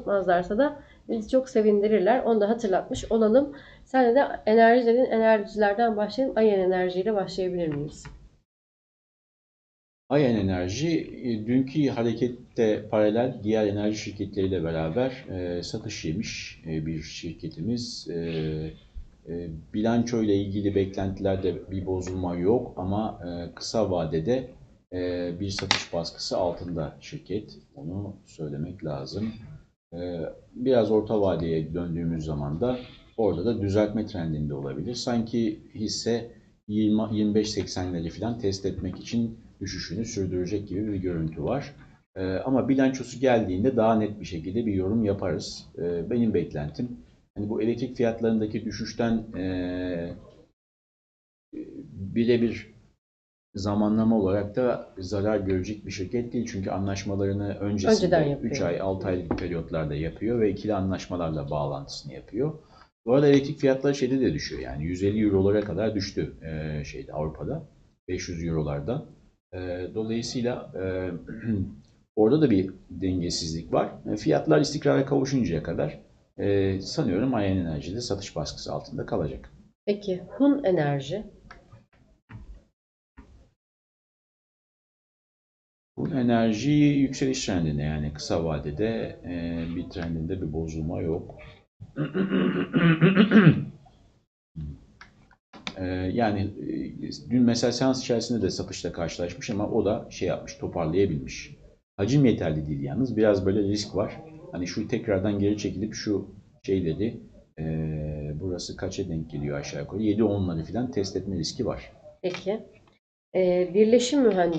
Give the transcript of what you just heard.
unutmazlarsa da bizi çok sevindirirler. Onu da hatırlatmış olalım. Sen de enerji. Enerjilerden başlayalım. Ayın enerjiyle başlayabilir miyiz? Ayen Enerji e, dünkü harekette paralel diğer enerji şirketleriyle beraber e, satış yemiş e, bir şirketimiz. E, e, bilanço ile ilgili beklentilerde bir bozulma yok ama e, kısa vadede bir satış baskısı altında şirket. Onu söylemek lazım. E, biraz orta vadeye döndüğümüz zaman da orada da düzeltme trendinde olabilir. Sanki hisse 20 25-80'leri falan test etmek için düşüşünü sürdürecek gibi bir görüntü var. Ee, ama bilançosu geldiğinde daha net bir şekilde bir yorum yaparız. Ee, benim beklentim hani bu elektrik fiyatlarındaki düşüşten ee, birebir zamanlama olarak da zarar görecek bir şirket değil. Çünkü anlaşmalarını öncesinde yapıyor. 3 ay, 6 aylık periyotlarda yapıyor ve ikili anlaşmalarla bağlantısını yapıyor. Bu arada elektrik fiyatları şeyde de düşüyor. Yani 150 eurolara kadar düştü ee, şeyde Avrupa'da. 500 eurolarda. Ee, dolayısıyla e, orada da bir dengesizlik var. E, fiyatlar istikrara kavuşuncaya kadar e, sanıyorum Ayen Enerji'de satış baskısı altında kalacak. Peki Hun Enerji. Enerji yükseliş trendinde yani kısa vadede e, bir trendinde bir bozulma yok. E, yani e, dün mesela seans içerisinde de satışla karşılaşmış ama o da şey yapmış, toparlayabilmiş. Hacim yeterli değil yalnız. Biraz böyle risk var. Hani şu tekrardan geri çekilip şu şeyleri e, burası kaça denk geliyor aşağı yukarı? 7-10'ları falan test etme riski var. Peki. Ee, Birleşim Mühendisliği.